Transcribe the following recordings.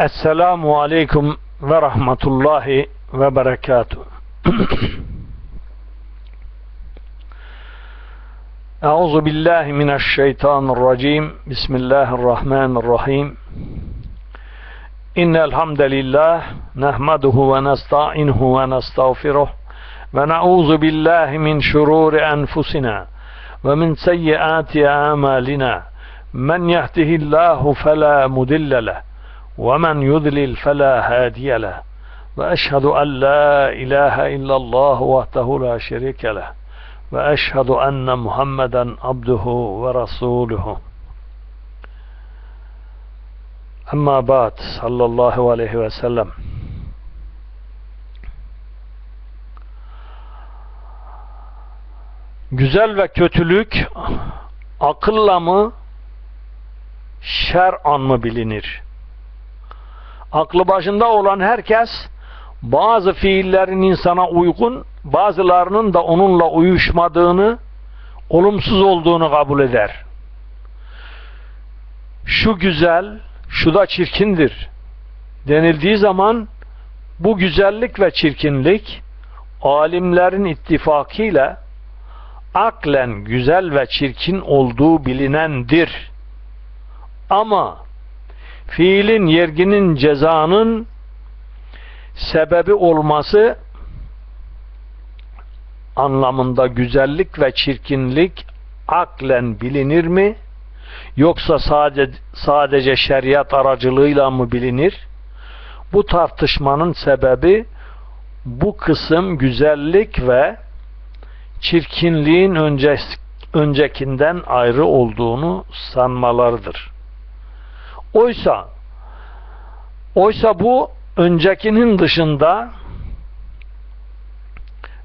السلام عليكم ورحمة الله وبركاته. أعوذ بالله من الشيطان الرجيم. بسم الله الرحمن الرحيم. إن الحمد لله نحمده ونستعينه ونستغفره ونعوذ بالله من شرور أنفسنا ومن سيئات أعمالنا. Fela mudille leh ve men yudlil fela hadiye leh. Ve eşhedü en la ilahe illallah vahdehu la şerike leh. Ve eşhedü enne Muhammeden abduhu ve rasuluhu. Amma ba'd sallallahu aleyhi ve sellem. Güzel ve kötülük akılla mı şer'an mı bilinir? Aklı başında olan herkes bazı fiillerin insana uygun, bazılarının da onunla uyuşmadığını, olumsuz olduğunu kabul eder. Şu güzel, şu da çirkindir denildiği zaman bu güzellik ve çirkinlik alimlerin ittifakıyla aklen güzel ve çirkin olduğu bilinendir. Ama fiilin yerginin cezanın sebebi olması anlamında güzellik ve çirkinlik aklen bilinir mi? Yoksa sadece, sadece şeriat aracılığıyla mı bilinir? Bu tartışmanın sebebi bu kısım güzellik ve çirkinliğin önce, öncekinden ayrı olduğunu sanmalarıdır. Oysa oysa bu öncekinin dışında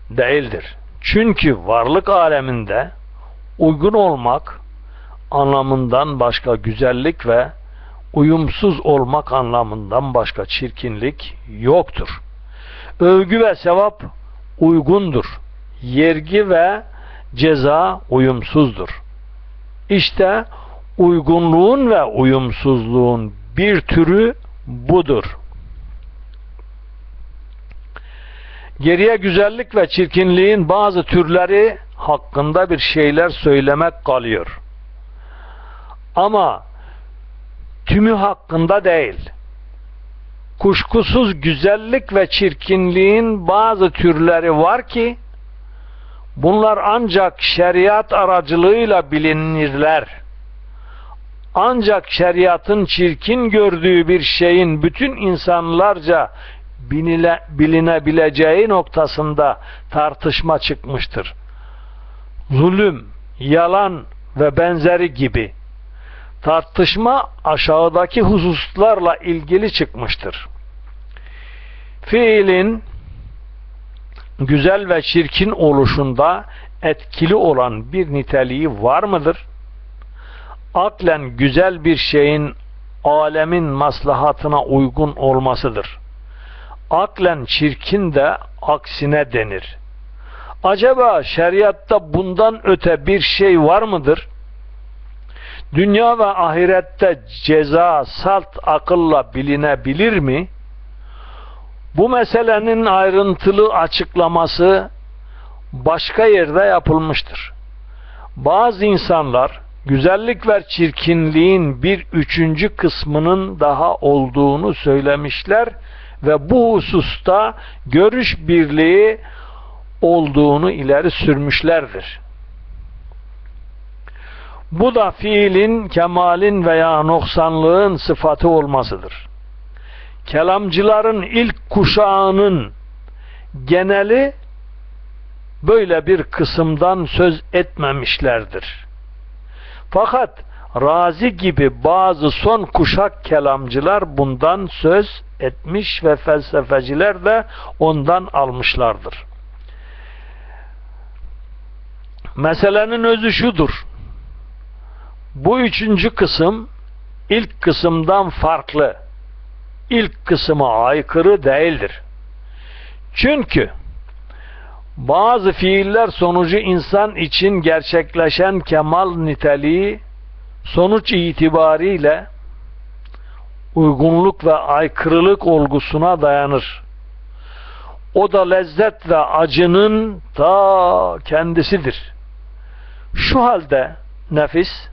değildir. Çünkü varlık aleminde uygun olmak anlamından başka güzellik ve uyumsuz olmak anlamından başka çirkinlik yoktur. Övgü ve sevap uygundur. Yergi ve ceza uyumsuzdur. İşte uygunluğun ve uyumsuzluğun bir türü budur. Geriye güzellik ve çirkinliğin bazı türleri hakkında bir şeyler söylemek kalıyor. Ama tümü hakkında değil. Kuşkusuz güzellik ve çirkinliğin bazı türleri var ki bunlar ancak şeriat aracılığıyla bilinirler. Ancak şeriatın çirkin gördüğü bir şeyin bütün insanlarca binile, bilinebileceği noktasında tartışma çıkmıştır. Zulüm, yalan ve benzeri gibi tartışma aşağıdaki hususlarla ilgili çıkmıştır. Fiilin güzel ve çirkin oluşunda etkili olan bir niteliği var mıdır? Aklen güzel bir şeyin alemin maslahatına uygun olmasıdır. Aklen çirkin de aksine denir. Acaba şeriatta bundan öte bir şey var mıdır? Dünya ve ahirette ceza salt akılla bilinebilir mi? Bu meselenin ayrıntılı açıklaması başka yerde yapılmıştır. Bazı insanlar güzellik ve çirkinliğin bir üçüncü kısmının daha olduğunu söylemişler ve bu hususta görüş birliği olduğunu ileri sürmüşlerdir. Bu da fiilin, kemalin veya noksanlığın sıfatı olmasıdır. Kelamcıların ilk kuşağının geneli böyle bir kısımdan söz etmemişlerdir. Fakat Razi gibi bazı son kuşak kelamcılar bundan söz etmiş ve felsefeciler de ondan almışlardır. Meselenin özü şudur. Bu üçüncü kısım ilk kısımdan farklı. İlk kısma aykırı değildir. Çünkü bazı fiiller sonucu insan için gerçekleşen kemal niteliği sonuç itibariyle uygunluk ve aykırılık olgusuna dayanır. O da lezzet ve acının ta kendisidir. Şu halde nefis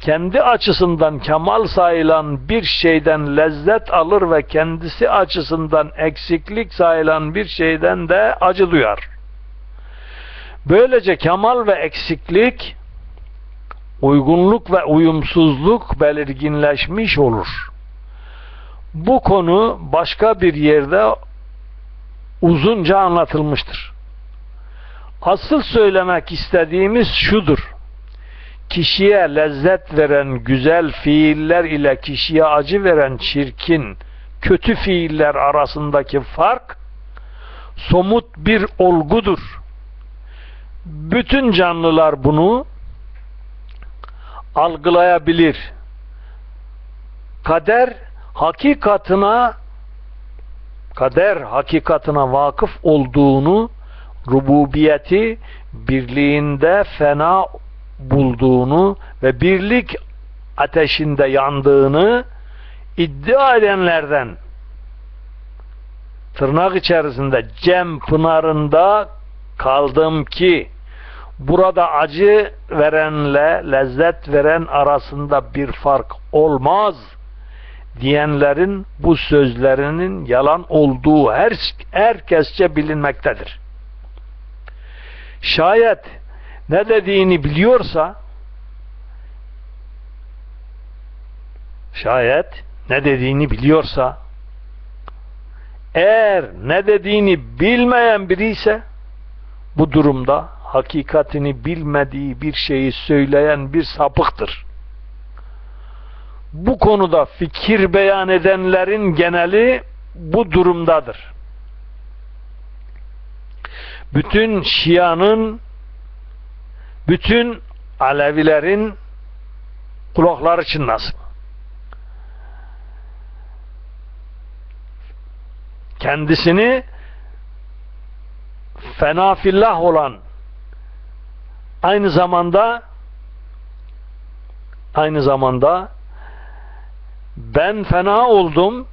kendi açısından kemal sayılan bir şeyden lezzet alır ve kendisi açısından eksiklik sayılan bir şeyden de acı duyar. Böylece kemal ve eksiklik, uygunluk ve uyumsuzluk belirginleşmiş olur. Bu konu başka bir yerde uzunca anlatılmıştır. Asıl söylemek istediğimiz şudur. Kişiye lezzet veren güzel fiiller ile kişiye acı veren çirkin, kötü fiiller arasındaki fark somut bir olgudur. Bütün canlılar bunu algılayabilir. Kader hakikatına kader hakikatına vakıf olduğunu rububiyeti birliğinde fena bulduğunu ve birlik ateşinde yandığını iddia edenlerden tırnak içerisinde Cem Pınarı'nda kaldım ki burada acı verenle lezzet veren arasında bir fark olmaz diyenlerin bu sözlerinin yalan olduğu her, herkesçe bilinmektedir. Şayet ne dediğini biliyorsa şayet ne dediğini biliyorsa eğer ne dediğini bilmeyen biri ise bu durumda hakikatini bilmediği bir şeyi söyleyen bir sapıktır. Bu konuda fikir beyan edenlerin geneli bu durumdadır. Bütün Şia'nın bütün Alevilerin kulakları çınlasın. Kendisini fena fillah olan aynı zamanda aynı zamanda ben fena oldum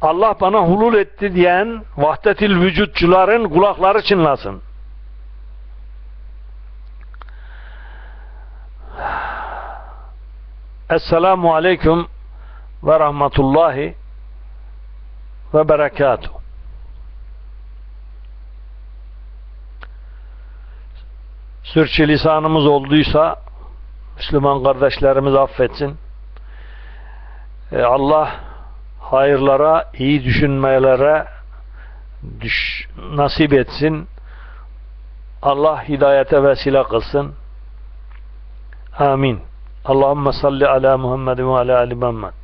Allah bana hulul etti diyen vahdetil vücutçuların kulakları çınlasın. Esselamu Aleyküm ve Rahmetullahi ve Berekatuhu. Sürçülisanımız olduysa Müslüman kardeşlerimiz affetsin. Ee, Allah hayırlara, iyi düşünmelere düş, nasip etsin. Allah hidayete vesile kılsın. Amin. Allahümme salli ala Muhammed ve ala Ali Muhammed.